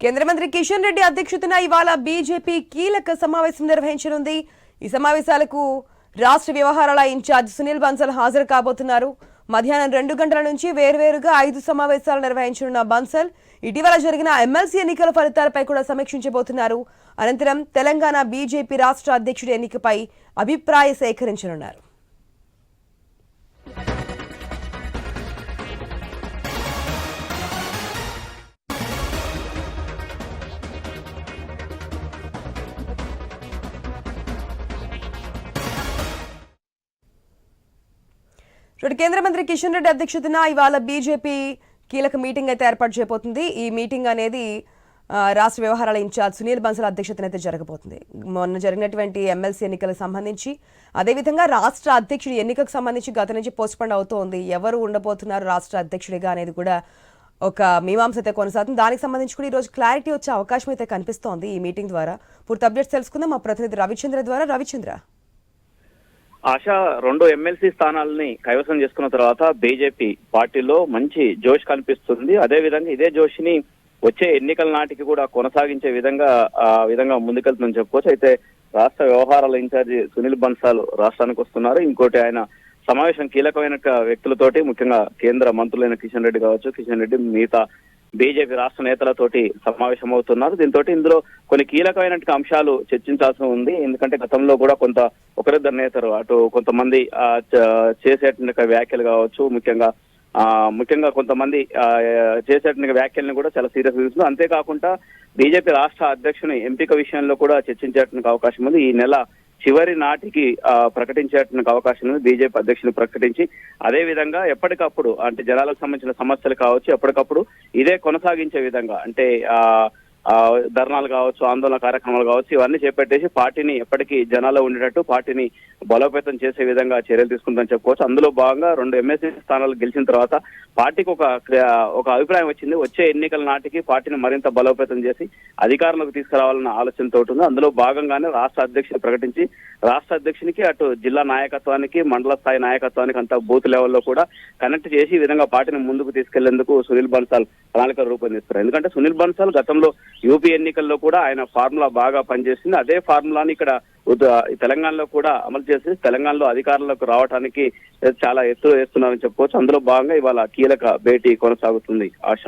కేంద్ర మంత్రి కిషన్ రెడ్డి అధ్యక్షతన ఇవాళ బీజేపీ కీలక సమావేశం నిర్వహించనుంది. ఈ సమావేశాలకు రాష్ట్ర వ్యవహారాల ఇన్ఛార్జ్ సునీల్ బన్సల్ హాజరు కాబోతున్నారు. మధ్యాహ్నం రెండు గంటల నుంచి వేర్వేరుగా ఐదు సమావేశాలు నిర్వహించనున్న బన్సల్ ఇటీవల జరిగిన ఎమ్మెల్సీ ఎన్నికల ఫలితాలపై కూడా సమీక్షించబోతున్నారు. అనంతరం తెలంగాణ బీజేపీ రాష్ట్ర అధ్యక్షుడి ఎన్నికపై అభిప్రాయ సేకరించనున్నారు. ఇప్పుడు కేంద్ర మంత్రి కిషన్ రెడ్డి అధ్యక్షతన ఇవాళ బీజేపీ కీలక మీటింగ్ అయితే ఏర్పాటు చేయబోతుంది. ఈ మీటింగ్ అనేది రాష్ట్ర వ్యవహారాల ఇన్ఛార్జ్ సునీల్ బన్సల్ అధ్యక్షతన అయితే జరగబోతుంది. మొన్న జరిగినటువంటి ఎమ్మెల్సీ ఎన్నికలకు సంబంధించి అదేవిధంగా రాష్ట్ర అధ్యక్షుడి ఎన్నికకు సంబంధించి గత నుంచి పోస్ట్పోండ్ అవుతోంది. ఎవరు ఉండబోతున్నారు రాష్ట్ర అధ్యక్షుడిగా అనేది కూడా ఒక మీమాంస అయితే కొనసాగుతుంది. దానికి సంబంధించి కూడా ఈరోజు క్లారిటీ వచ్చే అవకాశం అయితే కనిపిస్తోంది ఈ మీటింగ్ ద్వారా. పూర్తి అప్డేట్స్ తెలుసుకుందాం. మా ప్రతినిధి రవిచంద్ర ద్వారా. రవిచంద్ర. ఆశా రెండు ఎమ్మెల్సీ స్థానాలని కైవసం చేసుకున్న తర్వాత బీజేపీ పార్టీలో మంచి జోష్ కనిపిస్తుంది. అదే విధంగా ఇదే జోష్ని వచ్చే ఎన్నికల నాటికి కూడా కొనసాగించే విధంగా ఆ విధంగా ముందుకెళ్తుందని చెప్పుకోవచ్చు. అయితే రాష్ట్ర వ్యవహారాల ఇన్ఛార్జి సునీల్ బన్సాల్ రాష్ట్రానికి వస్తున్నారు. ఇంకోటి ఆయన సమావేశం కీలకమైన వ్యక్తులతోటి ముఖ్యంగా కేంద్ర మంత్రులైన కిషన్ రెడ్డి కావచ్చు. కిషన్ రెడ్డి మిగతా బీజేపీ రాష్ట్ర నేతలతోటి సమావేశం అవుతున్నారు దీంతో ఇందులో కొన్ని కీలకమైన అంశాలు చర్చించాల్సి ఉంది. ఎందుకంటే గతంలో కూడా కొంత ఒకరిద్దరు నేతలు అటు కొంతమంది ఆ, చేసేటువంటి వ్యాఖ్యలు కావచ్చు ముఖ్యంగా ఆ ముఖ్యంగా కొంతమంది ఆ, చేసేటువంటి వ్యాఖ్యలను కూడా చాలా సీరియస్ తీసుకుంది అంతేకాకుండా బీజేపీ రాష్ట్ర అధ్యక్షుని ఎంపిక విషయంలో కూడా చర్చించేటువంటి అవకాశం ఉంది. ఈ నెల చివరి నాటికి ఆ, ప్రకటించేటువంటి అవకాశం బీజేపీ అధ్యక్షులు ప్రకటించి అదే విధంగా ఎప్పటికప్పుడు అంటే జనాలకు సంబంధించిన సమస్యలు కావచ్చు ఎప్పటికప్పుడు ఇదే కొనసాగించే విధంగా అంటే ఆ, ధర్నాలు కావచ్చు ఆందోళన కార్యక్రమాలు కావచ్చు ఇవన్నీ చేపట్టేసి పార్టీని ఎప్పటికీ జనాల్లో ఉండేటట్టు పార్టీని బలోపేతం చేసే విధంగా చర్యలు తీసుకుందని చెప్పుకోవచ్చు. అందులో భాగంగా రెండు ఎమ్మెల్సీ స్థానాలు గెలిచిన తర్వాత పార్టీకి ఒక ఒక అభిప్రాయం వచ్చింది. వచ్చే ఎన్నికల నాటికి పార్టీని మరింత బలోపేతం చేసి అధికారంలోకి తీసుకురావాలన్న ఆలోచనతో ఉంది అందులో భాగంగానే రాష్ట్ర అధ్యక్షుడు ప్రకటించి రాష్ట్ర అధ్యక్షునికి అటు జిల్లా నాయకత్వానికి మండల స్థాయి నాయకత్వానికి అంతా బూత్ లెవెల్లో కూడా కనెక్ట్ చేసి ఈ విధంగా పార్టీని ముందుకు తీసుకెళ్ళేందుకు సునీల్ బన్సాల్ ప్రణాళిక రూపొందిస్తారు ఎందుకంటే సునీల్ బన్సాల్ గతంలో యూపీ ఎన్నికల్లో కూడా ఆయన ఫార్ములా బాగా పనిచేసింది. అదే ఫార్ములాని ఇక్కడ తెలంగాణలో కూడా అమలు చేసి తెలంగాణలో అధికారంలోకి రావడానికి చాలా ఎత్తులు వేస్తున్నారని చెప్పుకోవచ్చు. అందులో భాగంగా ఇవాళ కీలక భేటీ కొనసాగుతుంది ఆశ.